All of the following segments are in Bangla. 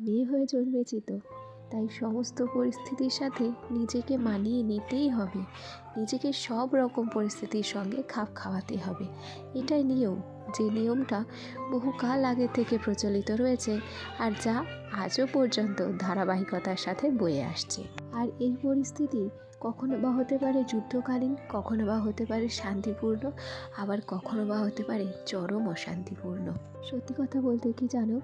মেয়ে হয়ে জন্মেছি তো। তাই সমস্ত পরিস্থিতির সাথে নিজেকে মানিয়ে নিতেই হবে। নিজেকে সব রকম পরিস্থিতির সঙ্গে খাপ খাওয়াতে হবে। এটাই নিয়ম। যে নিয়মটা বহুকাল আগে থেকে প্রচলিত রয়েছে আর যা আজও পর্যন্ত ধারাবাহিকতার সাথে বয়ে আসছে। আর এই পরিস্থিতি কখনো বা হতে পারে যুদ্ধকালীন, কখনো বা হতে পারে শান্তিপূর্ণ, আবার কখনো বা হতে পারে চরম অশান্তিপূর্ণ। সত্যি কথা বলতে কি জানো?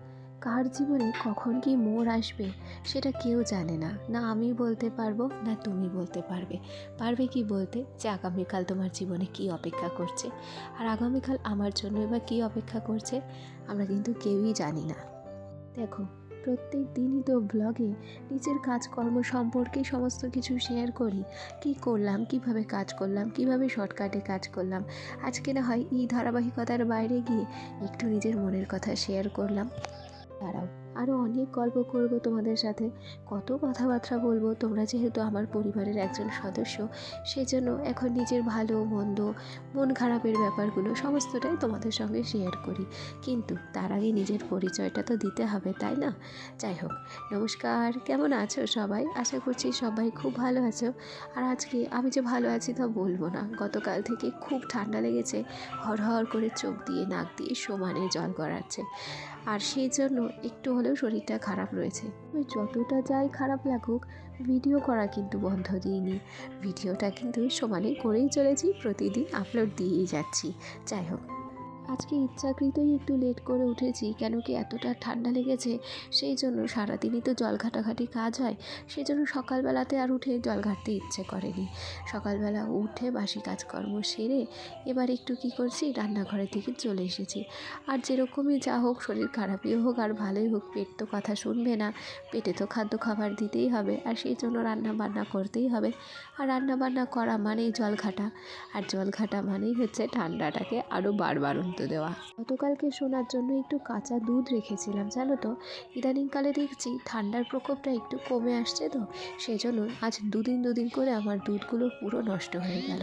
কার জীবনে কখন কি মোড় আসবে সেটা কেউ জানে না। না আমি বলতে পারব, না তুমি বলতে পারবে। পারবে কি বলতে? যে আগামীকাল তোমার জীবনে কি অপেক্ষা করছে? আর আগামীকাল আমার জন্য বা কী অপেক্ষা করছে, আমরা কিন্তু কেউই জানি না। দেখো, প্রত্যেক দিনই তো ব্লগে নিজের কাজকর্ম সম্পর্কে সমস্ত কিছু শেয়ার করি। কি করলাম, কীভাবে কাজ করলাম, কীভাবে শর্টকাটে কাজ করলাম। আজকে না হয় এই ধারাবাহিকতার বাইরে গিয়ে একটু নিজের মনের কথা শেয়ার করলাম। আরও অনেক গল্প করব তোমাদের সাথে। কত কথাবার্তা বলব, তোমরা যেহেতু আমার পরিবারের একজন সদস্য, সেজন্য এখন নিজের ভালো, মন্দ, মন খারাপের ব্যাপারগুলো সমস্তটাই তোমাদের সঙ্গে শেয়ার করি। কিন্তু তার আগে নিজের পরিচয়টা তো দিতে হবে, তাই না? যাই হোক, নমস্কার, কেমন আছো সবাই? আশা করছি সবাই খুব ভালো আছো। আর আজকে আমি যে ভালো আছি তা বলব না। গতকাল থেকে খুব ঠান্ডা লেগেছে হরহর করে চোখ দিয়ে, নাক দিয়ে সমানে জল গড়াচ্ছে। আর সেই জন্য একটু হলেও শরীরটা খারাপ রয়েছে। যতটা যাই খারাপ লাগুক ভিডিও করা কিন্তু বন্ধ দিইনি। ভিডিওটা কিন্তু সমানে করেই চলেছি, প্রতিদিন আপলোড দিয়েই যাচ্ছি। যাই হোক আজকে ইচ্ছাকৃতই একটু লেট করে উঠেছি, কেন কি এতটা ঠান্ডা লেগেছে? সেই জন্য সারাদিনই তো জল ঘাটাঘাটি কাজ হয়, সেই জন্য সকালবেলাতে আর উঠে জল ঘাটতে ইচ্ছে করেনি। সকালবেলা উঠে বাসি কাজকর্ম সেরে এবার একটু কি করছি, রান্নাঘরের দিকে চলে এসেছি। আর যেরকমই যা হোক শরীর খারাপই হোক আর ভালোই হোক, পেট তো কথা শুনবে না, পেটে তো খাদ্য খাবার দিতেই হবে, আর সেই জন্য রান্না বান্না করতেই হবে। আর রান্না বান্না করা মানেই জল ঘাটা, আর জল ঘাটা মানেই হচ্ছে ঠান্ডাটাকে আরও বাড়বাড়ন্ত দেওয়া। গতকালকে শোনার জন্য একটু কাঁচা দুধ রেখেছিলাম, জানো তো? ইদানিংকালে দেখছি ঠান্ডার প্রকোপটা একটু কমে আসছে তো সেই জন্য আজ দুদিন দুদিন করে আমার দুধগুলো পুরো নষ্ট হয়ে গেল।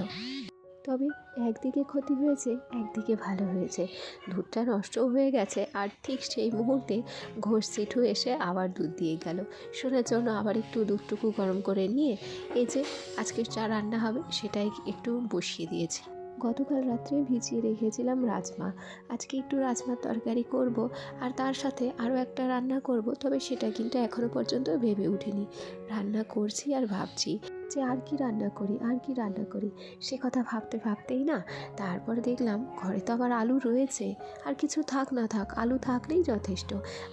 তবে একদিকে ক্ষতি হয়েছে, একদিকে ভালো হয়েছে। দুধটা নষ্টও হয়ে গেছে আর ঠিক সেই মুহূর্তে ঘোষ জেঠু এসে আবার দুধ দিয়ে গেল। শোনার জন্য আবার একটু দুধটুকু গরম করে নিয়ে এই যে আজকে চা রান্না হবে সেটাই একটু বসিয়ে দিয়েছি। গতকাল রাত্রে ভিজিয়ে রেখেছিলাম রাজমা। আজকে একটু রাজমার তরকারি করব আর তার সাথে আরও একটা রান্না করব, তবে সেটা কিন্তু এখনও পর্যন্ত ভেবে উঠিনি। রান্না করছি আর ভাবছি যে আর কি রান্না করি, আর কি রান্না করি। সে কথা ভাবতে ভাবতেই না, তারপর দেখলাম ঘরে তো আবার আলু রয়েছে। আর কিছু থাক না থাক, আলু থাকলেই যথেষ্ট।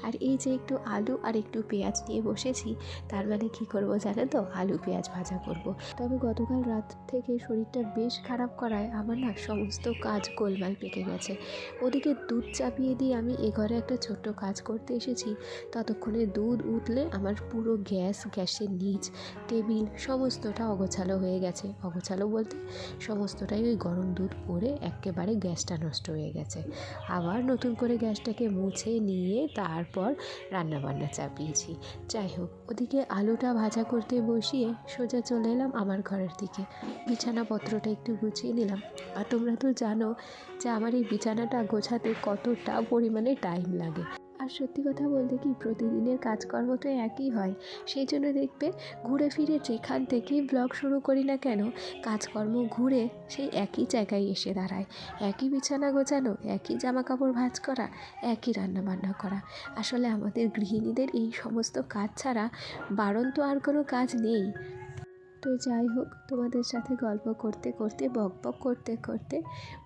আর এই যে একটু আলু আর একটু পেঁয়াজ নিয়ে বসেছি, তার মানে কি করব জানো তো? আলু পেঁয়াজ ভাজা করব। তবে গতকাল রাত থেকে শরীরটা বেশ খারাপ করায় আমার না সমস্ত কাজ গোলমাল পেকে গেছে। ওদিকে দুধ চাপিয়ে দিয়ে আমি এ ঘরে একটা ছোট্ট কাজ করতে এসেছি। ততক্ষণে দুধ উঠলে আমার পুরো গ্যাস, গ্যাসের নিচ, টেবিল, সমস্তটা অগোছালো হয়ে গেছে। অগোছালো বলতে সমস্তটাই ওই গরম দুধ পরে একেবারে গ্যাসটা নষ্ট হয়ে গেছে। আবার নতুন করে গ্যাসটাকে মুছে নিয়ে তারপর রান্নাবান্না চাপিয়েছি। যাই হোক, ওদিকে আলুটা ভাজা করতে বসিয়ে সোজা চলে এলাম আমার ঘরের দিকে। বিছানাপত্রটা একটু গুছিয়ে নিলাম। আর তোমরা তো জানো যে আমার এই বিছানাটা গোছাতে কতটা পরিমাণে টাইম লাগে। সত্যি কথা বলতে কি, প্রতিদিনের কাজকর্ম তো একই হয়। সেই জন্য দেখবে ঘুরে ফিরে যেখান থেকেই ব্লগ শুরু করি না কেন, কাজকর্ম ঘুরে সেই একই জায়গায় এসে দাঁড়ায়। একই বিছানা গোছানো, একই জামা কাপড় ভাঁজ করা, একই রান্না বান্না করা। আসলে আমাদের গৃহিণীদের এই সমস্ত কাজ ছাড়া বারণ তো আর কোনো কাজ নেই। তো যাই হোক, তোমাদের সাথে গল্প করতে করতে, বক বক করতে করতে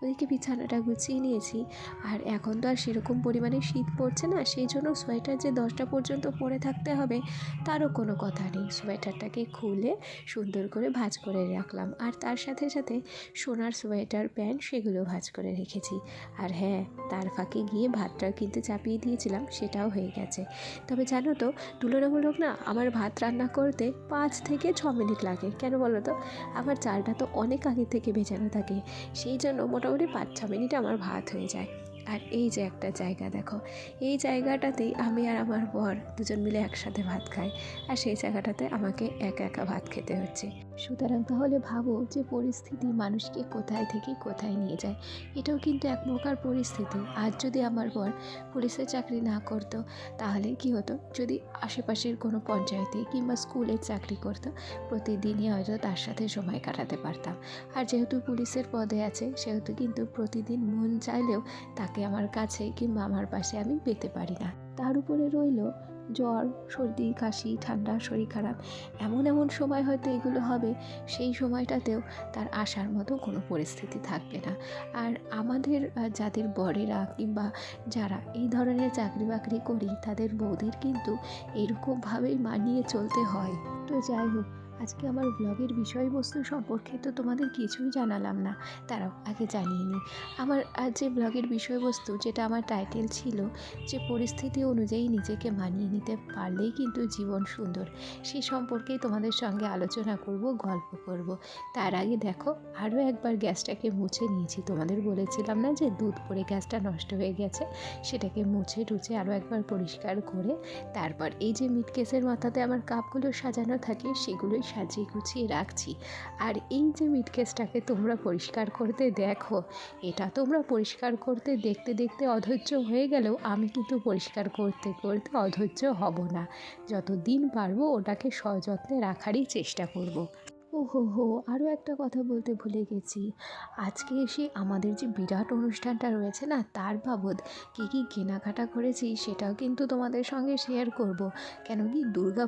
ওদিকে বিছানাটা গুছিয়ে নিয়েছি। আর এখন তো আর সেরকম পরিমাণে শীত পড়ছে না, সেই জন্য সোয়েটার যে দশটা পর্যন্ত পরে থাকতে হবে, তারও কোনো কথা নেই। সোয়েটারটাকে খুলে সুন্দর করে ভাজ করে রাখলাম। আর তার সাথে সাথে সোনার সোয়েটার, প্যান্ট সেগুলো ভাজ করে রেখেছি। আর হ্যাঁ তার ফাঁকে গিয়ে ভাতটা কিন্তু চাপিয়ে দিয়েছিলাম, সেটাও হয়ে গেছে। তবে জানো তো, তুলনামূলক না, আমার ভাত রান্না করতে পাঁচ থেকে ছ মিনিট লাগে। কেন বলো তো? আমার চালটা তো অনেক আগে থেকে ভেজানো থাকে। সেই জন্য মোটামুটি পাঁচ ছ মিনিটে আমার ভাত হয়ে যায়। আর এই যে একটা জায়গা দেখো, এই জায়গাটাতেই আমি আর আমার বর দুজন মিলে একসাথে ভাত খাই। আর সেই জায়গাটাতে আমাকে একা একা ভাত খেতে হচ্ছে। সুতরাং তাহলে ভাবো যে পরিস্থিতি মানুষকে কোথায় থেকে কোথায় নিয়ে যায়। এটাও কিন্তু এক প্রকার পরিস্থিতি। আজ যদি আমার বর পুলিশের চাকরি না করতো, তাহলে কি হতো? যদি আশেপাশের কোনো পঞ্চায়েতে কিংবা স্কুলের চাকরি করতো, প্রতিদিনই হয়তো তার সাথে সময় কাটাতে পারতাম। আর যেহেতু পুলিশের পদে আছে, সেহেতু কিন্তু প্রতিদিন মন চাইলেও তাকে আমার কাছে কিংবা আমার পাশে আমি পেতে পারি না। তার উপরে রইল জ্বর, সর্দি, কাশি, ঠান্ডা, শরীর খারাপ। এমন এমন সময় হয়তো এগুলো হবে, সেই সময়টাতেও তার আসার মতো কোনো পরিস্থিতি থাকবে না। আর আমাদের যাদের বরেরা কিংবা যারা এই ধরনের চাকরি বাকরি করি, তাদের বউদের কিন্তু এরকমভাবেই মানিয়ে চলতে হয়। তো যাই হোক আজকে আমার ব্লগের বিষয়বস্তু সম্পর্কে তো তোমাদের কিছুই জানালাম না, তারাও আগে জানিয়ে নিই। আমার যে ব্লগের বিষয়বস্তু, যেটা আমার টাইটেল ছিল, যে পরিস্থিতি অনুযায়ী নিজেকে মানিয়ে নিতে পারলেই কিন্তু জীবন সুন্দর, সে সম্পর্কেই তোমাদের সঙ্গে আলোচনা করব, গল্প করব। তার আগে দেখো, আরও একবার গ্যাসটাকে মুছে নিয়েছি। তোমাদের বলেছিলাম না যে দুধ পরে গ্যাসটা নষ্ট হয়ে গেছে, সেটাকে মুছে টুছে আরও একবার পরিষ্কার করে, তারপর এই যে মিট কেসের মাথাতে আমার কাপগুলো সাজানো থাকে, সেগুলোই সাজিয়ে গুছিয়ে রাখছি আর এই যে মিটকেসটাকে তোমরা পরিষ্কার করতে দেখো, এটা তোমরা পরিষ্কার করতে দেখতে দেখতে অধৈর্য হয়ে গেলেও আমি কিন্তু পরিষ্কার করতে করতে অধৈর্য হব না যত দিন পারব ওটাকে সযত্নে রাখারই চেষ্টা করব। ও হো হো আরও একটা কথা বলতে ভুলে গেছি। আজকে এসে আমাদের যে বিরাট অনুষ্ঠানটা রয়েছে না, তার বাবদ কী কী কেনাকাটা করেছি সেটাও কিন্তু তোমাদের সঙ্গে শেয়ার করব। কেন কি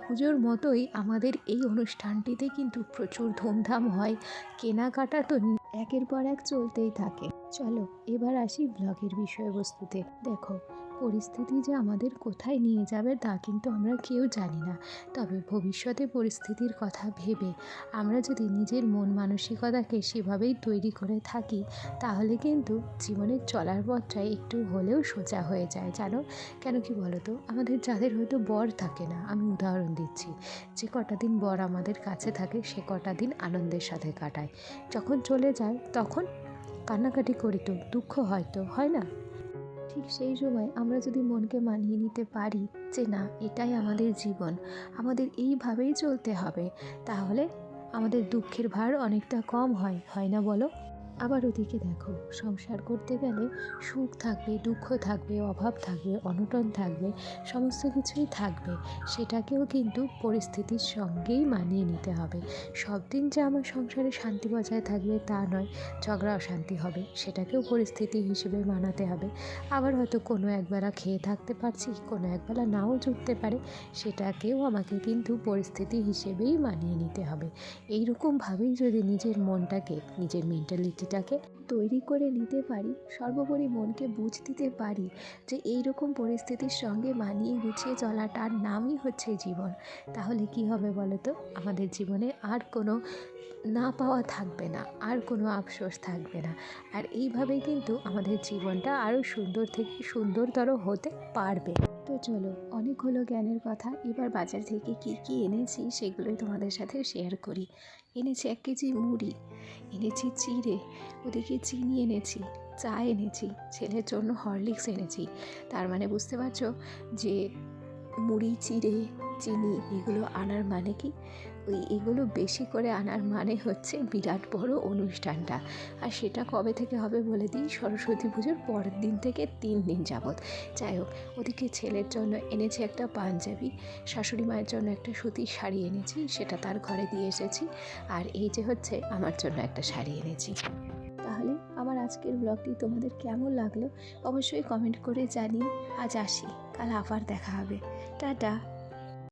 পুজোর মতোই আমাদের এই অনুষ্ঠানটিতে কিন্তু প্রচুর ধুমধাম হয়। কেনাকাটা তো একের পর এক চলতেই থাকে। চলো, এবার আসি ব্লগের বিষয়বস্তুতে। দেখো পরিস্থিতি যে আমাদের কোথায় নিয়ে যাবে তা কিন্তু আমরা কেউ জানি না। তবে ভবিষ্যতে পরিস্থিতির কথা ভেবে আমরা যদি নিজের মন মানসিকতাকে সেভাবেই তৈরি করে থাকি, তাহলে কিন্তু জীবনের চলার পথটা একটু হলেও সোজা হয়ে যায়। জানো? কেন কি বলো তো আমাদের যাদের হয়তো বর থাকে না, আমি উদাহরণ দিচ্ছি। যে কটা দিন বর আমাদের কাছে থাকে, সে কটা দিন আনন্দের সাথে কাটায়। যখন চলে যায়, তখন কান্নাকাটি করি তো, দুঃখ হয়তো হয় না? ঠিক সেই সময় আমরা যদি মনকে মানিয়ে নিতে পারি যে না, এটাই আমাদের জীবন, আমাদের এইভাবেই চলতে হবে, তাহলে আমাদের দুঃখের ভার অনেকটা কম হয় হয় না বলো? আবার ওদিকে দেখো, সংসার করতে গেলে সুখ থাকবে, দুঃখ থাকবে, অভাব থাকবে, অনটন থাকবে, সমস্ত কিছুই থাকবে। সেটাকেও কিন্তু পরিস্থিতির সঙ্গেই মানিয়ে নিতে হবে। সব দিন যে আমার সংসারে শান্তি বজায় থাকবে তা নয়, ঝগড়া অশান্তি হবে, সেটাকেও পরিস্থিতি হিসেবে মানাতে হবে। আবার হয়তো কোনো একবেলা খেয়ে থাকতে পারছি, কোনো একবেলা নাও জুটতে পারে, সেটাকেও আমাকে কিন্তু পরিস্থিতি হিসেবেই মানিয়ে নিতে হবে। এইরকমভাবেই যদি নিজের মনটাকে, নিজের মেন্টালিটিটাকে তৈরি করে নিতে পারি, সর্বোপরি মনকে বুঝ দিতে পারি যে এই রকম পরিস্থিতির সঙ্গে মানিয়ে গুছিয়ে চলাটার নামই হচ্ছে জীবন। তাহলে কি হবে বলো তো আমাদের জীবনে আর কোনো না পাওয়া থাকবে না, আর কোনো আফসোস থাকবে না। আর এইভাবেই কিন্তু আমাদের জীবনটা আরও সুন্দর থেকে সুন্দরতর হতে পারবে। তো চলো, অনেক হলো জ্ঞানের কথা। এবার বাজার থেকে কি কি এনেছি সেগুলোই তোমাদের সাথে শেয়ার করি। এনেছি এক কেজি মুড়ি, এনেছি চিড়ে, ওদিকে চিনি এনেছি, চা এনেছি, ছেলের জন্য হরলিক্স এনেছি। তার মানে বুঝতে পারছ যে মুড়ি, চিড়ে, চিনি এগুলো আনার মানে কি? ওই এগুলো বেশি করে আনার মানে হচ্ছে বিরাট বড় অনুষ্ঠানটা। আর সেটা কবে থেকে হবে বলে দিই, সরস্বতী পুজোর পরের দিন থেকে তিন দিন যাবৎ। যাই হোক, ওদিকে ছেলের জন্য এনেছি একটা পাঞ্জাবি, শাশুড়ি মায়ের জন্য একটা সুতির শাড়ি এনেছি, সেটা তার ঘরে দিয়ে এসেছি। আর এই যে হচ্ছে আমার জন্য একটা শাড়ি এনেছি। তাহলে আমার আজকের ব্লগটি তোমাদের কেমন লাগল? অবশ্যই কমেন্ট করে জানিও। আজ আসি, কাল আবার দেখা হবে। টাটা।